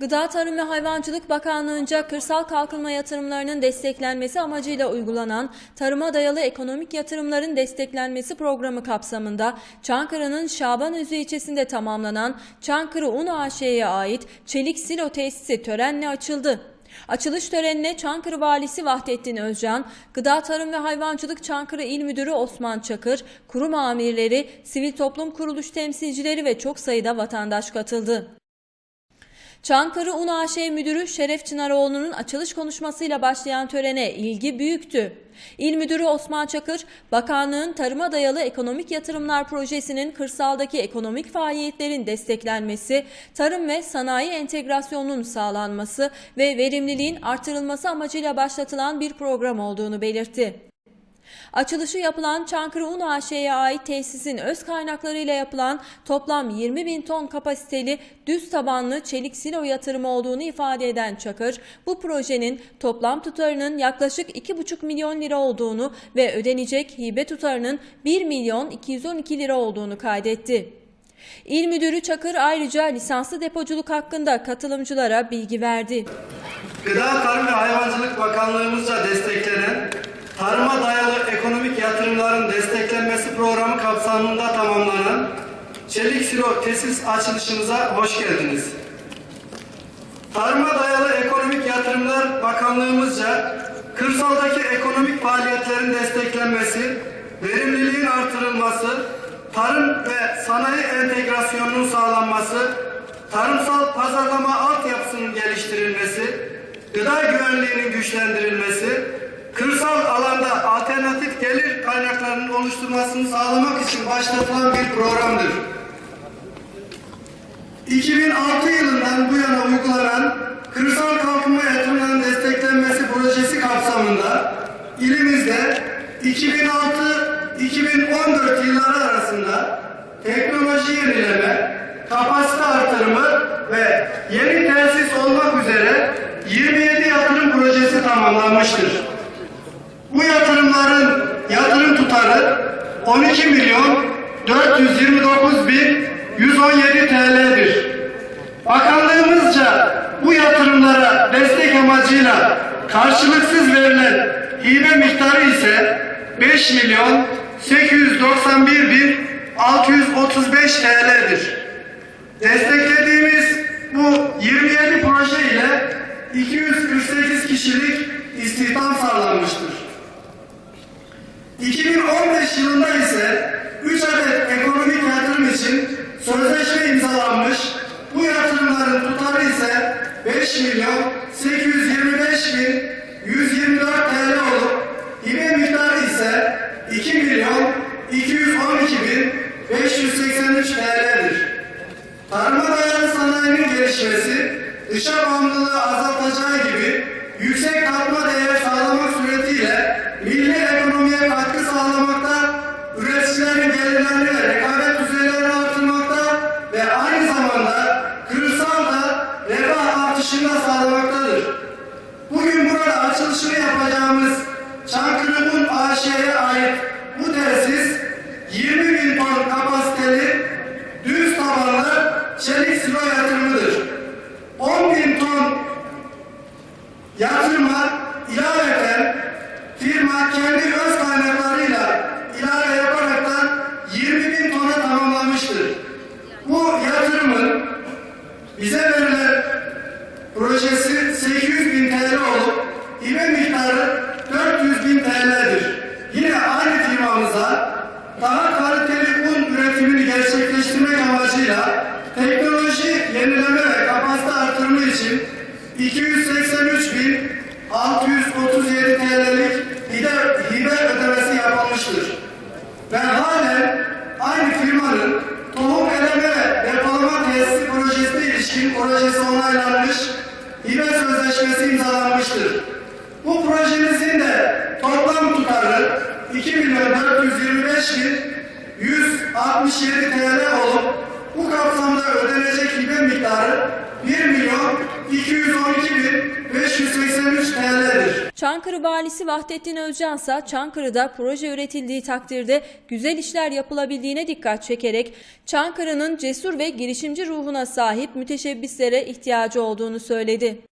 Gıda Tarım ve Hayvancılık Bakanlığı'nca kırsal kalkınma yatırımlarının desteklenmesi amacıyla uygulanan tarıma dayalı ekonomik yatırımların desteklenmesi programı kapsamında Çankırı'nın Şabanözü ilçesinde tamamlanan Çankırı Un AŞ'ye ait çelik silo tesisi törenle açıldı. Açılış törenine Çankırı Valisi Vahdettin Özcan, Gıda Tarım ve Hayvancılık Çankırı İl Müdürü Osman Çakır, kurum amirleri, sivil toplum kuruluş temsilcileri ve çok sayıda vatandaş katıldı. Çankırı Un AŞ Müdürü Şeref Çınaroğlu'nun açılış konuşmasıyla başlayan törene ilgi büyüktü. İl Müdürü Osman Çakır, bakanlığın tarıma dayalı ekonomik yatırımlar projesinin kırsaldaki ekonomik faaliyetlerin desteklenmesi, tarım ve sanayi entegrasyonunun sağlanması ve verimliliğin artırılması amacıyla başlatılan bir program olduğunu belirtti. Açılışı yapılan Çankırı Un AŞ'ye ait tesisin öz kaynaklarıyla yapılan toplam 20 bin ton kapasiteli düz tabanlı çelik silo yatırımı olduğunu ifade eden Çakır, bu projenin toplam tutarının yaklaşık 2,5 milyon lira olduğunu ve ödenecek hibe tutarının 1 milyon 212 lira olduğunu kaydetti. İl Müdürü Çakır ayrıca lisanslı depoculuk hakkında katılımcılara bilgi verdi. Gıda Tarım ve Hayvancılık Bakanlığımızca desteklenen tarıma dayalı ekonomik yatırımların desteklenmesi programı kapsamında tamamlanan Çelik Silo tesis açılışımıza hoş geldiniz. Tarıma dayalı ekonomik yatırımlar bakanlığımızca kırsaldaki ekonomik faaliyetlerin desteklenmesi, verimliliğin artırılması, tarım ve sanayi entegrasyonunun sağlanması, tarımsal pazarlama altyapısının geliştirilmesi, gıda güvenliğinin güçlendirilmesi, kırsal alanda alternatif gelir kaynaklarının oluşturmasını sağlamak için başlatılan bir programdır. 2006 yılından bu yana uygulanan kırsal kalkınma yatırımlarının desteklenmesi projesi kapsamında ilimizde 2006-2014 yılları arasında teknoloji yenileme, kapasite artırımı ve yeni tesis olmak üzere 27 yatırım projesi tamamlanmıştır. Bu yatırımların yatırım tutarı 12 milyon 429 bin 117 TL'dir. Bakanlığımızca bu yatırımlara destek amacıyla karşılıksız verilen hibe miktarı ise 5 milyon 891 bin 635 TL'dir. Desteklediğimiz bu 27 proje ile 248 kişilik istihdam sağlanmıştır. 2015 yılında ise 3 adet ekonomik yatırım için sözleşme imzalanmış. Bu yatırımların tutarı ise 5 milyon 825 bin 124 TL olup hibe miktarı ise 2 milyon 212 bin 583 TL'dir. Tarıma dayalı sanayinin gelişmesi, dışa bağımlılığı azaltacağı gibi yüksek katma zamanda kırsal da refah artışını sağlamaktadır. Bugün burada açılışını yapacağımız Çankırı Un AŞ'ye ait bu tesis 20 bin ton kapasiteli düz tabanlı çelik silo yatırımıdır. 10 bin ton yatırıma ilaveten firma kendi öz kaynaklarıyla ilave yaparaktan 20 bin tona tamamlamıştır. Bu yatırımın bize verilen projesi 800 bin TL olup hibe miktarı 400 bin TL'dir. Yine aynı firmamıza daha kaliteli un üretimini gerçekleştirmek amacıyla teknoloji yenileme ve kapasite artırımı için 283 bin 637 TL'lik hibe, hibe ödemesi yapılmıştır. Ve halen aynı firmanın tohum eleme ve depolama tesisi projesine ilişkin projesi onaylanmış, hibe sözleşmesi imzalanmıştır. Bu projemizin de toplam tutarı 2 milyon 425 bin 167 TL olup bu kapsamda ödenecek hibe miktarı 1 milyon 212 bin 583 TL'dir. Çankırı Valisi Vahdettin Özcan ise Çankırı'da proje üretildiği takdirde güzel işler yapılabildiğine dikkat çekerek Çankırı'nın cesur ve girişimci ruhuna sahip müteşebbislere ihtiyacı olduğunu söyledi.